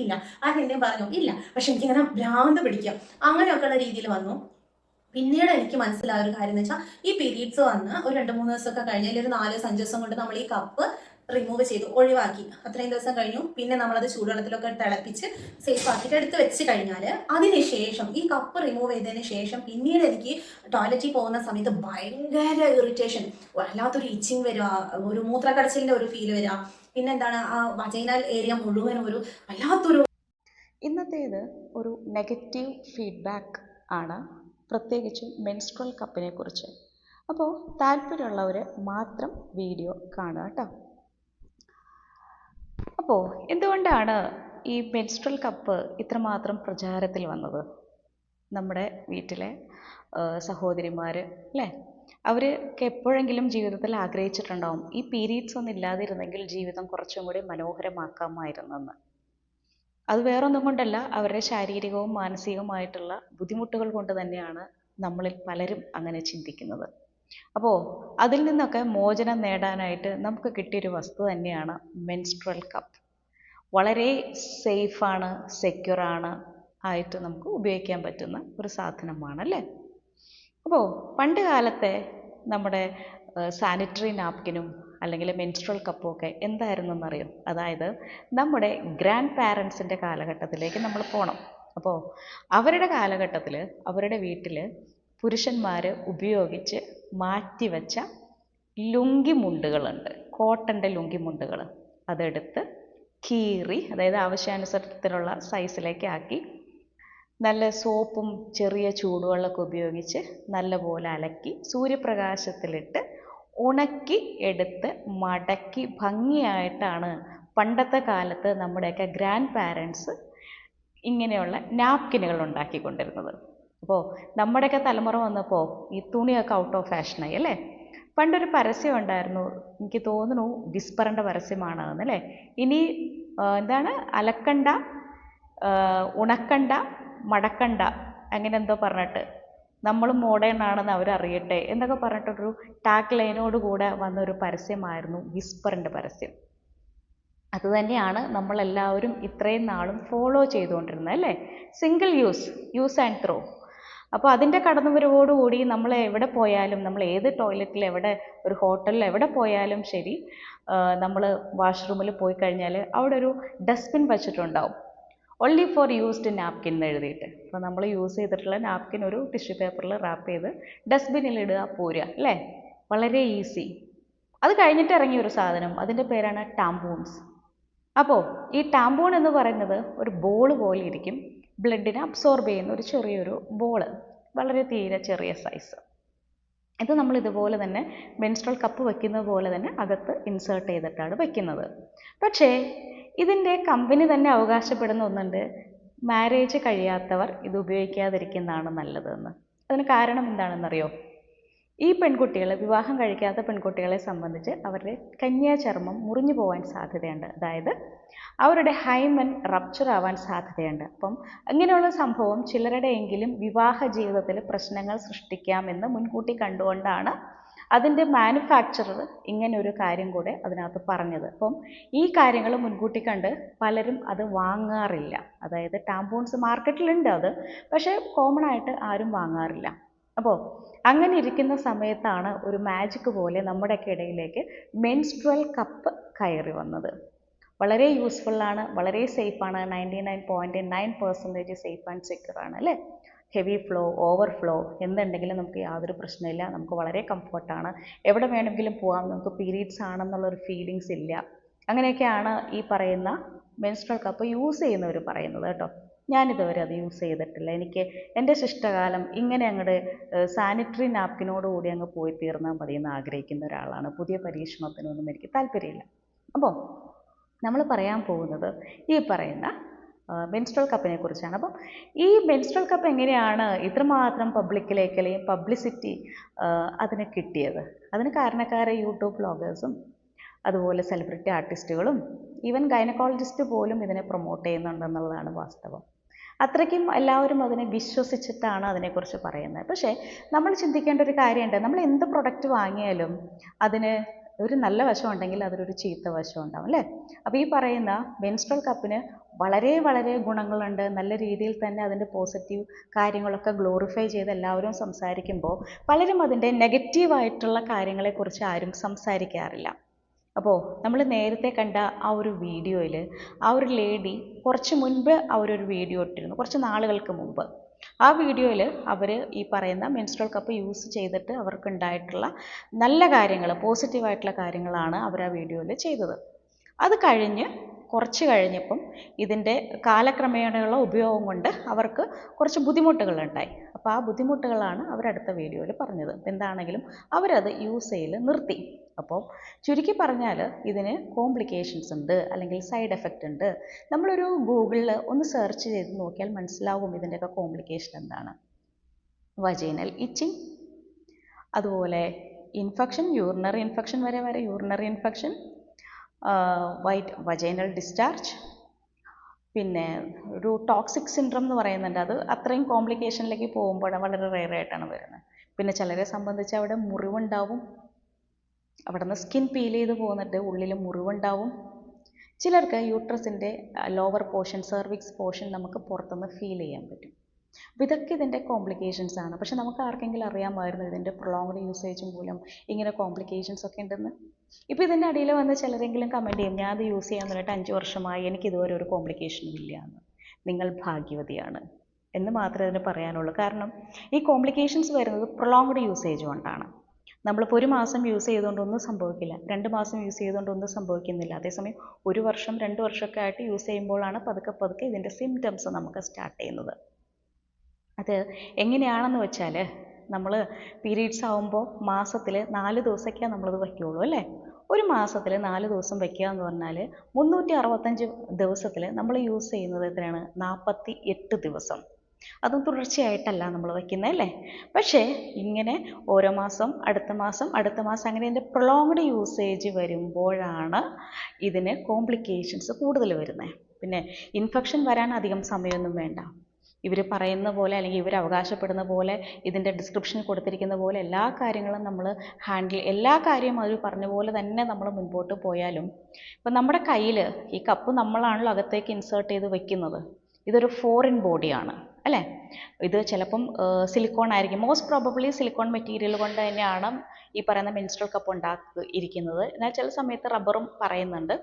ഇല്ല. ആരും എന്നെ പറഞ്ഞു ഇല്ല. പക്ഷെ എനിക്കിങ്ങനെ ഭ്രാന്ത് പിടിക്കുക അങ്ങനെയൊക്കെയുള്ള രീതിയിൽ വന്നു. പിന്നീട് എനിക്ക് മനസ്സിലായ ഒരു കാര്യം എന്ന് വെച്ചാൽ ഈ പീരീഡ്സ് വന്ന് ഒരു രണ്ട് മൂന്ന് ദിവസമൊക്കെ കഴിഞ്ഞാൽ ഒരു നാലോ അഞ്ച് ദിവസം കൊണ്ട് നമ്മൾ ഈ കപ്പ് റിമൂവ് ചെയ്തു ഒഴിവാക്കി. അത്രയും ദിവസം കഴിഞ്ഞു. പിന്നെ നമ്മളത് ചൂടുവെള്ളത്തിലൊക്കെ തിളപ്പിച്ച് സേഫ് ആക്കിയിട്ട് എടുത്ത് വെച്ച് കഴിഞ്ഞാൽ അതിനുശേഷം ഈ കപ്പ് റിമൂവ് ചെയ്തതിന് ശേഷം പിന്നീട് എനിക്ക് ടോയ്ലറ്റിൽ പോകുന്ന സമയത്ത് ഭയങ്കര ഇറിറ്റേഷൻ വല്ലാത്തൊരു ഇച്ചിങ് വരിക ഒരു മൂത്രക്കടച്ചിലിന്റെ ഒരു ഫീൽ വരിക. പിന്നെ എന്താണ് ആ വജൈനൽ ഏരിയ മുഴുവനും ഒരു വല്ലാത്തൊരു ഇന്നത്തേത് ഒരു നെഗറ്റീവ് ഫീഡ്ബാക്ക് ആണ്. പ്രത്യേകിച്ചും മെൻസ്ട്രൽ കപ്പിനെ കുറിച്ച്. അപ്പോൾ താല്പര്യമുള്ളവർ മാത്രം വീഡിയോ കാണുക കേട്ടോ അപ്പോൾ എന്തുകൊണ്ടാണ് ഈ മെൻസ്ട്രൽ കപ്പ് ഇത്രമാത്രം പ്രചാരത്തിൽ വന്നത്? നമ്മുടെ വീട്ടിലെ സഹോദരിമാർ അല്ലേ? അവർക്ക് എപ്പോഴെങ്കിലും ജീവിതത്തിൽ ആഗ്രഹിച്ചിട്ടുണ്ടാവും. ഈ പീരീഡ്സ് ഒന്നും ഇല്ലാതിരുന്നെങ്കിൽ ജീവിതം കുറച്ചും കൂടി മനോഹരമാക്കാമായിരുന്നെന്ന്. അത് വേറൊന്നും കൊണ്ടല്ല അവരുടെ ശാരീരികവും മാനസികവുമായിട്ടുള്ള ബുദ്ധിമുട്ടുകൾ കൊണ്ട് തന്നെയാണ് നമ്മളിൽ പലരും അങ്ങനെ ചിന്തിക്കുന്നത്. അപ്പോൾ അതിൽ നിന്നൊക്കെ മോചനം നേടാനായിട്ട് നമുക്ക് കിട്ടിയൊരു വസ്തു തന്നെയാണ് മെൻസ്ട്രൽ കപ്പ് വളരെ സേഫാണ് സെക്യൂറാണ് ആയിട്ട് നമുക്ക് ഉപയോഗിക്കാൻ പറ്റുന്ന ഒരു സാധനമാണ് അല്ലേ? അപ്പോൾ പണ്ട് കാലത്തെ നമ്മുടെ സാനിറ്ററി നാപ്കിനും അല്ലെങ്കിൽ മെൻസ്ട്രൽ കപ്പും ഒക്കെ എന്തായിരുന്നെന്നറിയോ? അതായത് നമ്മുടെ ഗ്രാൻഡ് പാരൻസിന്റെ കാലഘട്ടത്തിലേക്ക് നമ്മൾ പോകണം അപ്പോൾ അവരുടെ കാലഘട്ടത്തിൽ അവരുടെ വീട്ടിൽ പുരുഷന്മാർ ഉപയോഗിച്ച് മാറ്റിവെച്ച ലുങ്കി മുണ്ടുകളുണ്ട്. കോട്ടന്റെ ലുങ്കി മുണ്ടുകൾ അതെടുത്ത് കീറി അതായത് ആവശ്യാനുസരണത്തിലുള്ള സൈസിലേക്ക് ആക്കി നല്ല സോപ്പും ചെറിയ ചൂടുവെള്ളമൊക്കെ ഉപയോഗിച്ച് നല്ലപോലെ അലക്കി സൂര്യപ്രകാശത്തിലിട്ട് ഉണക്കി എടുത്ത് മടക്കി ഭംഗിയായിട്ടാണ് പണ്ടത്തെ കാലത്ത് നമ്മുടെയൊക്കെ ഗ്രാൻഡ് പാരൻസ് ഇങ്ങനെയുള്ള നാപ്കിനുകൾ ഉണ്ടാക്കിക്കൊണ്ടിരുന്നത്. അപ്പോൾ നമ്മുടെയൊക്കെ തലമുറ വന്നപ്പോൾ ഈ തുണിയൊക്കെ ഔട്ട് ഓഫ് ഫാഷനായി അല്ലേ? പണ്ടൊരു പരസ്യം ഉണ്ടായിരുന്നു. എനിക്ക് തോന്നുന്നു വിസ്പറിന്റെ പരസ്യമാണ് അല്ലേ? ഇനി എന്താണ്? അലക്കണ്ട ഉണക്കണ്ട മടക്കണ്ട. അങ്ങനെ എന്തോ പറഞ്ഞിട്ട് നമ്മൾ മോഡേൺ ആണെന്ന് അവരറിയട്ടെ എന്നൊക്കെ പറഞ്ഞിട്ടൊരു ടാക്ക് ലൈനോട് കൂടെ വന്നൊരു പരസ്യമായിരുന്നു വിസ്പറിന്റെ പരസ്യം. അതുതന്നെയാണ് നമ്മളെല്ലാവരും ഇത്രയും നാളും ഫോളോ ചെയ്തുകൊണ്ടിരുന്നത് അല്ലേ? Single use use and throw അപ്പോൾ അതിന്റെ കടന്നുവരവോടുകൂടി നമ്മൾ എവിടെ പോയാലും നമ്മൾ ഏത് ടോയ്ലറ്റിൽ എവിടെ ഒരു ഹോട്ടലിൽ എവിടെ പോയാലും ശരി നമ്മൾ വാഷ്റൂമിൽ പോയി കഴിഞ്ഞാൽ അവിടെ ഒരു ഡസ്റ്റ്ബിൻ വച്ചിട്ടുണ്ടാവും. ഒൺലി ഫോർ യൂസ്ഡ് നാപ്കിൻ എന്ന് എഴുതിയിട്ട്. അപ്പോൾ നമ്മൾ യൂസ് ചെയ്തിട്ടുള്ള നാപ്കിൻ ഒരു ടിഷ്യൂ പേപ്പറിൽ റാപ്പ് ചെയ്ത് ഡസ്റ്റ്ബിന്നിൽ ഇടുക പോരുക അല്ലേ? വളരെ ഈസി അത് കഴിഞ്ഞിട്ട് ഇറങ്ങിയ ഒരു സാധനം. അതിന്റെ പേരാണ് ടാമ്പൂൺസ് അപ്പോൾ ഈ ടാമ്പൂൺ എന്ന് പറയുന്നത് ഒരു ബോൾ പോലെ ഇരിക്കും. ബ്ലഡിനെ അബ്സോർബ് ചെയ്യുന്ന ഒരു ചെറിയൊരു ബോൾ വളരെ തീരെ ചെറിയ സൈസ് ഇത് നമ്മൾ ഇതുപോലെ തന്നെ മെൻസ്ട്രൽ കപ്പ് വെക്കുന്നത് പോലെ തന്നെ അകത്ത് ഇൻസേർട്ട് ചെയ്തിട്ടാണ് വയ്ക്കുന്നത് പക്ഷേ ഇതിന്റെ കമ്പനി തന്നെ അവകാശപ്പെടുന്ന ഒന്നുണ്ട്. മാരേജ് കഴിയാത്തവർ ഇത് ഉപയോഗിക്കാതിരിക്കുന്നതാണ് നല്ലതെന്ന്. അതിന് കാരണം എന്താണെന്നറിയോ? ഈ പെൺകുട്ടികളെ വിവാഹം കഴിക്കാത്ത പെൺകുട്ടികളെ സംബന്ധിച്ച് അവരുടെ കന്യാചർമ്മം മുറിഞ്ഞു പോകാൻ സാധ്യതയുണ്ട്. അതായത് അവരുടെ ഹൈമൻ റപ്ചർ ആവാൻ സാധ്യതയുണ്ട്. അപ്പം അങ്ങനെയുള്ള സംഭവം ചിലരുടെയെങ്കിലും വിവാഹ ജീവിതത്തിൽ പ്രശ്നങ്ങൾ സൃഷ്ടിക്കാമെന്ന് മുൻകൂട്ടി കണ്ടുകൊണ്ടാണ് അതിന്റെ മാനുഫാക്ചറർ ഇങ്ങനെ ഒരു കാര്യം കൂടെ അതിനകത്ത് പറഞ്ഞത്. അപ്പം ഈ കാര്യങ്ങൾ മുൻകൂട്ടി കണ്ട് പലരും അത് വാങ്ങാറില്ല. അതായത് ടാമ്പൂൺസ് മാർക്കറ്റിലുണ്ട് അത് പക്ഷേ കോമൺ ആയിട്ട് ആരും വാങ്ങാറില്ല. അപ്പോൾ അങ്ങനെ ഇരിക്കുന്ന സമയത്താണ് ഒരു മാജിക് പോലെ നമ്മുടെയൊക്കെ ഇടയിലേക്ക് മെൻസ്ട്രൽ കപ്പ് കയറി വന്നത്. വളരെ യൂസ്ഫുള്ളാണ് വളരെ സേഫാണ് ninety nine point nine percentage safe and secure ആണ് അല്ലേ? ഹെവി ഫ്ലോ ഓവർ ഫ്ലോ എന്തുണ്ടെങ്കിലും നമുക്ക് യാതൊരു പ്രശ്നമില്ല നമുക്ക് വളരെ കംഫർട്ടാണ് എവിടെ വേണമെങ്കിലും പോകാം നമുക്ക് പീരീഡ്സ് ആണെന്നുള്ളൊരു ഫീലിങ്സ് ഇല്ല. അങ്ങനെയൊക്കെയാണ് ഈ പറയുന്ന മെൻസ്ട്രൽ കപ്പ് യൂസ് ചെയ്യുന്നവർ പറയുന്നത് കേട്ടോ. ഞാനിതുവരെ അത് യൂസ് ചെയ്തിട്ടില്ല. എനിക്ക് എന്റെ ശിഷ്ടകാലം ഇങ്ങനെ അങ്ങോട്ട് സാനിറ്ററി നാപ്കിനോടുകൂടി അങ്ങ് പോയി തീർന്നാൽ മതി എന്ന് ആഗ്രഹിക്കുന്ന ഒരാളാണ്. പുതിയ പരീക്ഷണത്തിനൊന്നും എനിക്ക് താല്പര്യമില്ല. അപ്പോൾ നമ്മൾ പറയാൻ പോകുന്നത് ഈ പറയുന്ന മെൻസ്ട്രൽ കപ്പിനെ കുറിച്ചാണ്. അപ്പം ഈ മെൻസ്ട്രൽ കപ്പ് എങ്ങനെയാണ് ഇത്രമാത്രം പബ്ലിക്കിലേക്ക് അല്ലെങ്കിൽ പബ്ലിസിറ്റി അതിന് കിട്ടിയത്? അതിന് കാരണക്കാരെ യൂട്യൂബ് ബ്ലോഗേഴ്സും അതുപോലെ സെലിബ്രിറ്റി ആർട്ടിസ്റ്റുകളും ഈവൻ ഗൈനക്കോളജിസ്റ്റ് പോലും ഇതിനെ പ്രൊമോട്ട് ചെയ്യുന്നുണ്ടെന്നുള്ളതാണ് വാസ്തവം. അത്രയ്ക്കും എല്ലാവരും അതിനെ വിശ്വസിച്ചിട്ടാണ് അതിനെക്കുറിച്ച് പറയുന്നത്. പക്ഷേ നമ്മൾ ചിന്തിക്കേണ്ട ഒരു കാര്യമുണ്ട്. നമ്മൾ എന്ത് പ്രൊഡക്റ്റ് വാങ്ങിയാലും അതിന് ഒരു നല്ല വശമുണ്ടെങ്കിൽ അതിനൊരു ചീത്ത വശം ഉണ്ടാവും അല്ലേ? അപ്പോൾ ഈ പറയുന്ന മെൻസ്ട്രൽ കപ്പിന് വളരെ വളരെ ഗുണങ്ങളുണ്ട്. നല്ല രീതിയിൽ തന്നെ അതിന്റെ പോസിറ്റീവ് കാര്യങ്ങളൊക്കെ ഗ്ലോറിഫൈ ചെയ്ത് എല്ലാവരും സംസാരിക്കുമ്പോൾ പലരും അതിന്റെ നെഗറ്റീവായിട്ടുള്ള കാര്യങ്ങളെക്കുറിച്ച് ആരും സംസാരിക്കാറില്ല. അപ്പോൾ നമ്മൾ നേരത്തെ കണ്ട ആ ഒരു വീഡിയോയിൽ ആ ഒരു ലേഡി കുറച്ച് മുൻപ് അവരൊരു വീഡിയോ ഇട്ടിരുന്നു. കുറച്ച് നാളുകൾക്ക് മുമ്പ് ആ വീഡിയോയിൽ അവർ ഈ പറയുന്ന മെൻസ്ട്രൽ കപ്പ് യൂസ് ചെയ്തിട്ട് അവർക്കുണ്ടായിട്ടുള്ള നല്ല കാര്യങ്ങൾ പോസിറ്റീവായിട്ടുള്ള കാര്യങ്ങളാണ് അവർ ആ വീഡിയോയിൽ ചെയ്തത്. അത് കഴിഞ്ഞ് കുറച്ച് കഴിഞ്ഞപ്പം ഇതിന്റെ കാലക്രമേണയുള്ള ഉപയോഗം കൊണ്ട് അവർക്ക് കുറച്ച് ബുദ്ധിമുട്ടുകളുണ്ടായി. അപ്പോൾ ആ ബുദ്ധിമുട്ടുകളാണ് അവരടുത്ത വീഡിയോയിൽ പറഞ്ഞത്. എന്താണെങ്കിലും അവരത് യൂസ് ചെയ്യൽ നിർത്തി. അപ്പോൾ ചുരുക്കി പറഞ്ഞാൽ ഇതിന് കോംപ്ലിക്കേഷൻസ് ഉണ്ട് അല്ലെങ്കിൽ സൈഡ് എഫക്റ്റ് ഉണ്ട്. നമ്മളൊരു ഗൂഗിളിൽ ഒന്ന് സെർച്ച് ചെയ്ത് നോക്കിയാൽ മനസ്സിലാവും ഇതിന്റെയൊക്കെ കോംപ്ലിക്കേഷൻ എന്താണ്. വജീനൽ ഇച്ചിങ് അതുപോലെ ഇൻഫെക്ഷൻ യൂറിനറി ഇൻഫെക്ഷൻ വരെ വരെ urinary infection white vaginal discharge പിന്നെ ഒരു ടോക്സിക് സിൻഡ്രം എന്ന് പറയുന്നുണ്ട്. അത് അത്രയും കോംപ്ലിക്കേഷനിലേക്ക് പോകുമ്പോഴാണ് വളരെ റെയറായിട്ടാണ് വരുന്നത്. പിന്നെ ചിലരെ സംബന്ധിച്ച് അവിടെ മുറിവുണ്ടാവും. അവിടെ നിന്ന് സ്കിൻ പീൽ ചെയ്ത് പോകുന്നുണ്ട്. ഉള്ളിൽ മുറിവുണ്ടാവും. ചിലർക്ക് യൂട്രസിന്റെ ലോവർ പോർഷൻ സെർവിക്സ് പോർഷൻ നമുക്ക് പുറത്തുനിന്ന് ഫീൽ ചെയ്യാൻ പറ്റും. അപ്പോൾ ഇതൊക്കെ ഇതിന്റെ കോംപ്ലിക്കേഷൻസ് ആണ്. പക്ഷെ നമുക്ക് ആർക്കെങ്കിലും അറിയാമായിരുന്നു ഇതിന്റെ പ്രൊളോങ്ഡ് യൂസേജ് മൂലം ഇങ്ങനെ കോംപ്ലിക്കേഷൻസ് ഒക്കെ ഉണ്ടെന്ന്? ഇപ്പോൾ ഇതിന്റെ അടിയിൽ വന്ന് ചിലരെങ്കിലും കമന്റ് ചെയ്യും ഞാൻ അത് യൂസ് ചെയ്യാൻ തുടങ്ങിയിട്ട് അഞ്ച് വർഷമായി എനിക്ക് ഇതുവരെ ഒരു കോംപ്ലിക്കേഷനും ഇല്ല എന്ന്. നിങ്ങൾ ഭാഗ്യവതിയാണ്. എന്ന് മാത്രമേ അതിന് പറയാനുള്ളൂ. കാരണം ഈ കോംപ്ലിക്കേഷൻസ് വരുന്നത് പ്രൊളോങ്ഡ് യൂസേജ് കൊണ്ടാണ്. നമ്മളിപ്പോൾ ഒരു മാസം യൂസ് ചെയ്തുകൊണ്ട് ഒന്നും സംഭവിക്കില്ല. രണ്ട് മാസം യൂസ് ചെയ്തുകൊണ്ട് ഒന്നും സംഭവിക്കുന്നില്ല. അതേസമയം ഒരു വർഷം രണ്ട് വർഷമൊക്കെ ആയിട്ട് യൂസ് ചെയ്യുമ്പോഴാണ് പതുക്കെ പതുക്കെ ഇതിന്റെ സിംറ്റംസ് നമുക്ക് സ്റ്റാർട്ട് ചെയ്യുന്നത്. അത് എങ്ങനെയാണെന്ന് വെച്ചാൽ നമ്മൾ പീരീഡ്സ് ആവുമ്പോൾ മാസത്തിൽ നാല് ദിവസമൊക്കെയാണ് നമ്മളത് വയ്ക്കുകയുള്ളൂ അല്ലേ? ഒരു മാസത്തിൽ നാല് ദിവസം വയ്ക്കുക എന്ന് പറഞ്ഞാൽ മുന്നൂറ്റി അറുപത്തഞ്ച് ദിവസത്തിൽ നമ്മൾ യൂസ് ചെയ്യുന്നത് എത്രയാണ്? നാൽപ്പത്തി എട്ട് ദിവസം. അതും തുടർച്ചയായിട്ടല്ല നമ്മൾ വയ്ക്കുന്നത് അല്ലേ? പക്ഷേ ഇങ്ങനെ ഓരോ മാസം അടുത്ത മാസം അടുത്ത മാസം അങ്ങനെ ഇതിന്റെ പ്രൊളോങ്ഡ് യൂസേജ് വരുമ്പോഴാണ് ഇതിന് കോംപ്ലിക്കേഷൻസ് കൂടുതൽ വരുന്നത് പിന്നെ ഇൻഫെക്ഷൻ വരാൻ അധികം സമയമൊന്നും വേണ്ട. ഇവർ പറയുന്ന പോലെ അല്ലെങ്കിൽ ഇവർ അവകാശപ്പെടുന്ന പോലെ ഇതിന്റെ ഡിസ്ക്രിപ്ഷൻ കൊടുത്തിരിക്കുന്ന പോലെ എല്ലാ കാര്യങ്ങളും നമ്മൾ ഹാൻഡിൽ എല്ലാ കാര്യവും അവർ പറഞ്ഞ പോലെ തന്നെ നമ്മൾ മുൻപോട്ട് പോയാലും ഇപ്പം നമ്മുടെ കയ്യിൽ ഈ കപ്പ് നമ്മളാണല്ലോ അകത്തേക്ക് ഇൻസേർട്ട് ചെയ്ത് വെക്കുന്നത്. ഇതൊരു ഫോറിൻ ബോഡിയാണ് അല്ലേ? ഇത് ചിലപ്പം സിലിക്കോൺ ആയിരിക്കും. മോസ്റ്റ് പ്രോബബ്ലി സിലിക്കോൺ മെറ്റീരിയൽ കൊണ്ട് തന്നെയാണ് ഈ പറയുന്ന മെൻസ്ട്രൽ കപ്പ് ഉണ്ടാക്കി ഇരിക്കുന്നത്. എന്നാൽ ചില സമയത്ത് റബ്ബറും പറയുന്നുണ്ട്.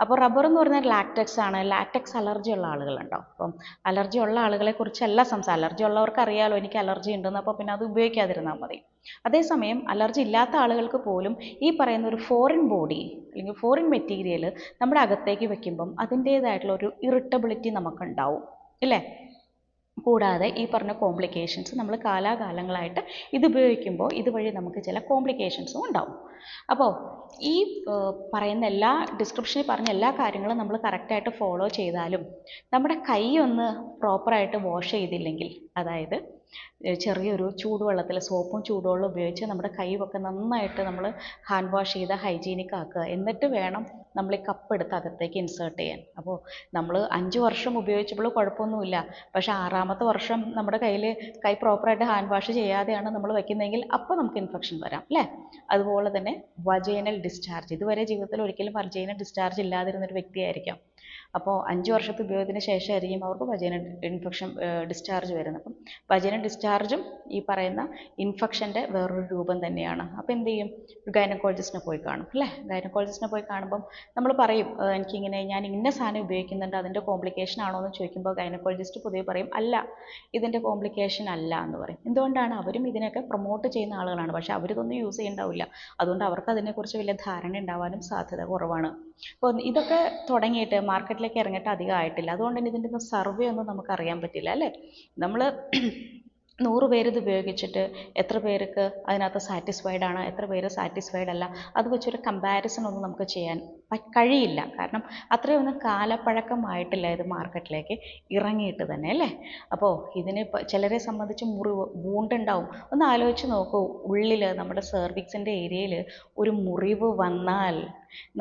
അപ്പോൾ റബ്ബർ എന്ന് പറഞ്ഞാൽ ലാറ്റക്സ് ആണ്. ലാറ്റക്സ് അലർജി ഉള്ള ആളുകളുണ്ടോ? അപ്പം അലർജി ഉള്ള ആളുകളെ കുറിച്ചല്ല സംസാരം. അലർജി ഉള്ളവർക്ക് അറിയാലോ എനിക്ക് അലർജി ഉണ്ടെന്ന്. അപ്പോൾ പിന്നെ അത് ഉപയോഗിക്കാതിരുന്നാൽ മതി. അതേസമയം അലർജി ഇല്ലാത്ത ആളുകൾക്ക് പോലും ഈ പറയുന്ന ഒരു ഫോറിൻ ബോഡി അല്ലെങ്കിൽ ഫോറിൻ മെറ്റീരിയൽ നമ്മുടെ അകത്തേക്ക് വെക്കുമ്പം അതിന്റേതായിട്ടുള്ള ഒരു ഇറിറ്റബിലിറ്റി നമുക്കുണ്ടാവും. ഇല്ലേ? കൂടാതെ ഈ പറഞ്ഞ കോംപ്ലിക്കേഷൻസ് നമ്മൾ കാലാകാലങ്ങളായിട്ട് ഇത് ഉപയോഗിക്കുമ്പോൾ ഇതുവഴി നമുക്ക് ചില കോംപ്ലിക്കേഷൻസും ഉണ്ടാവും. അപ്പോൾ ഈ പറയുന്ന എല്ലാ ഡിസ്ക്രിപ്ഷനിൽ പറഞ്ഞ എല്ലാ കാര്യങ്ങളും നമ്മൾ കറക്റ്റായിട്ട് ഫോളോ ചെയ്താലും നമ്മുടെ കൈ ഒന്ന് പ്രോപ്പറായിട്ട് വാഷ് ചെയ്തില്ലെങ്കിൽ അതായത് ചെറിയൊരു ചൂടുവെള്ളത്തിൽ സോപ്പും ചൂടുവെള്ളം ഉപയോഗിച്ച് നമ്മുടെ കൈയൊക്കെ നന്നായിട്ട് നമ്മൾ ഹാൻഡ് വാഷ് ചെയ്ത് ഹൈജീനിക് ആക്കുക. എന്നിട്ട് വേണം നമ്മൾ ഈ കപ്പ് എടുത്ത് അകത്തേക്ക് ഇൻസേർട്ട് ചെയ്യാൻ. അപ്പോൾ നമ്മൾ അഞ്ച് വർഷം ഉപയോഗിച്ചപ്പോൾ കുഴപ്പമൊന്നുമില്ല. പക്ഷേ ആറാമത്തെ വർഷം നമ്മുടെ കയ്യിൽ കൈ പ്രോപ്പറായിട്ട് ഹാൻഡ് വാഷ് ചെയ്യാതെയാണ് നമ്മൾ വെക്കുന്നതെങ്കിൽ അപ്പോൾ നമുക്ക് ഇൻഫെക്ഷൻ വരാം അല്ലേ? അതുപോലെ തന്നെ വജേനൽ ഡിസ്ചാർജ്. ഇതുവരെ ജീവിതത്തിൽ ഒരിക്കലും വജേനൽ ഡിസ്ചാർജ് ഇല്ലാതിരുന്ന ഒരു വ്യക്തിയായിരിക്കാം. അപ്പോൾ അഞ്ച് വർഷത്തെ ഉപയോഗത്തിന് ശേഷമായിരിക്കും അവർക്ക് വജൈന ഇൻഫെക്ഷൻ ഡിസ്ചാർജ് വരുന്നത്. അപ്പം വജൈന ഡിസ്ചാർജും ഈ പറയുന്ന ഇൻഫെക്ഷന്റെ വേറൊരു രൂപം തന്നെയാണ്. അപ്പോൾ എന്ത് ചെയ്യും? ഒരു ഗൈനക്കോളജിസ്റ്റിനെ പോയി കാണും അല്ലേ? ഗൈനക്കോളജിസ്റ്റിനെ പോയി കാണുമ്പം നമ്മൾ പറയും "ഏഹ് എനിക്കിങ്ങനെ ഞാൻ ഇന്ന സാധനം ഉപയോഗിക്കുന്നുണ്ട് അതിന്റെ കോംപ്ലിക്കേഷൻ ആണോ എന്ന് ചോദിക്കുമ്പോൾ ഗൈനക്കോളജിസ്റ്റ് പൊതുവെ പറയും അല്ല ഇതിന്റെ കോംപ്ലിക്കേഷൻ അല്ല എന്ന് പറയും. എന്തുകൊണ്ടാണ്? അവരും ഇതിനൊക്കെ പ്രൊമോട്ട് ചെയ്യുന്ന ആളുകളാണ്. പക്ഷേ അവരിതൊന്നും യൂസ് ചെയ്യണ്ടാവില്ല. അതുകൊണ്ട് അവർക്ക് അതിനെക്കുറിച്ച് വലിയ ധാരണ ഉണ്ടാവാനും സാധ്യത കുറവാണ്. അപ്പോൾ ഇതൊക്കെ തുടങ്ങിയിട്ട് മാർക്കറ്റിലേക്ക് ഇറങ്ങിയിട്ട് അധികം ആയിട്ടില്ല. അതുകൊണ്ട് തന്നെ ഇതിന്റെ ഒന്നും സർവേ ഒന്നും നമുക്ക് അറിയാൻ പറ്റില്ല അല്ലേ? നമ്മൾ നൂറ് പേരിത് ഉപയോഗിച്ചിട്ട് എത്ര പേർക്ക് അതിനകത്ത് സാറ്റിസ്ഫൈഡ് ആണ് എത്ര പേര് സാറ്റിസ്ഫൈഡ് അല്ല അത് വെച്ചൊരു കമ്പാരിസൺ ഒന്നും നമുക്ക് ചെയ്യാൻ കഴിയില്ല. കാരണം അത്രയൊന്നും കാലപ്പഴക്കമായിട്ടില്ല ഇത് മാർക്കറ്റിലേക്ക് ഇറങ്ങിയിട്ട് തന്നെ അല്ലേ? അപ്പോൾ ഇതിന് ചിലരെ സംബന്ധിച്ച് മുറിവ് വൂണ്ടുണ്ടാവും. ഒന്ന് ആലോചിച്ച് നോക്കൂ ഉള്ളിൽ നമ്മുടെ സെർവിക്സിന്റെ ഏരിയയിൽ ഒരു മുറിവ് വന്നാൽ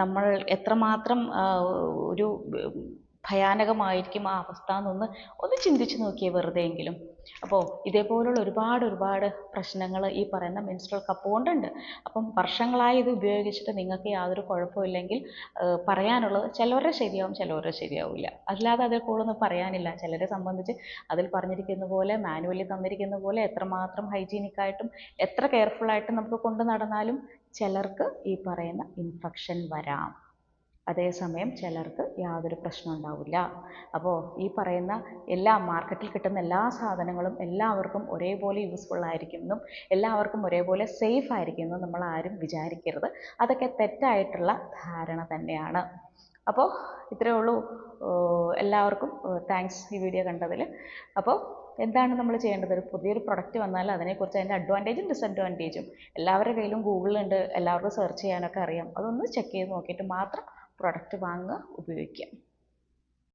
നമ്മൾ എത്രമാത്രം ഒരു ഭയാനകമായിരിക്കും ആ അവസ്ഥ എന്നൊന്ന് ഒന്ന് ചിന്തിച്ച് നോക്കിയേ വെറുതെ എങ്കിലും. അപ്പോൾ ഇതേപോലുള്ള ഒരുപാട് ഒരുപാട് പ്രശ്നങ്ങൾ ഈ പറയുന്ന മെൻസ്ട്രൽ കപ്പ് കൊണ്ടുണ്ട്. അപ്പം വർഷങ്ങളായി ഇത് ഉപയോഗിച്ചിട്ട് നിങ്ങൾക്ക് യാതൊരു കുഴപ്പമില്ലെങ്കിൽ പറയാനുള്ളത് ചിലവരുടെ ശരിയാവും ചിലവരുടെ ശരിയാവില്ല. അല്ലാതെ അതിൽ കൂടുതലൊന്നും പറയാനില്ല. ചിലരെ സംബന്ധിച്ച് അതിൽ പറഞ്ഞിരിക്കുന്ന പോലെ മാനുവലി തന്നിരിക്കുന്ന പോലെ എത്രമാത്രം ഹൈജീനിക് ആയിട്ടും എത്ര കെയർഫുൾ ആയിട്ടും നമുക്ക് കൊണ്ടു നടന്നാലും ചിലർക്ക് ഈ പറയുന്ന ഇൻഫെക്ഷൻ വരാം. അതേസമയം ചിലർക്ക് യാതൊരു പ്രശ്നം ഉണ്ടാവില്ല. അപ്പോൾ ഈ പറയുന്ന എല്ലാ മാർക്കറ്റിൽ കിട്ടുന്ന എല്ലാ സാധനങ്ങളും എല്ലാവർക്കും ഒരേപോലെ യൂസ്ഫുൾ ആയിരിക്കുമെന്നും എല്ലാവർക്കും ഒരേപോലെ സേഫ് ആയിരിക്കുമെന്നും നമ്മൾ ആരും വിചാരിക്കരുത്. അതൊക്കെ തെറ്റായിട്ടുള്ള ധാരണ തന്നെയാണ്. അപ്പോൾ ഇത്രയേ ഉള്ളൂ. എല്ലാവർക്കും താങ്ക്സ് ഈ വീഡിയോ കണ്ടതിൽ. അപ്പോൾ എന്താണ് നമ്മൾ ചെയ്യേണ്ടത്? ഒരു പുതിയൊരു പ്രൊഡക്റ്റ് വന്നാൽ അതിനെക്കുറിച്ച് അതിന്റെ അഡ്വാന്റേജും ഡിസഡ്വാന്റേജും എല്ലാവരുടെ കയ്യിലും ഗൂഗിളുണ്ട് എല്ലാവർക്കും സെർച്ച് ചെയ്യാനൊക്കെ അറിയാം. അതൊന്ന് ചെക്ക് ചെയ്ത് നോക്കിയിട്ട് മാത്രം പ്രൊഡക്റ്റ് വാങ്ങുക ഉപയോഗിക്കുക.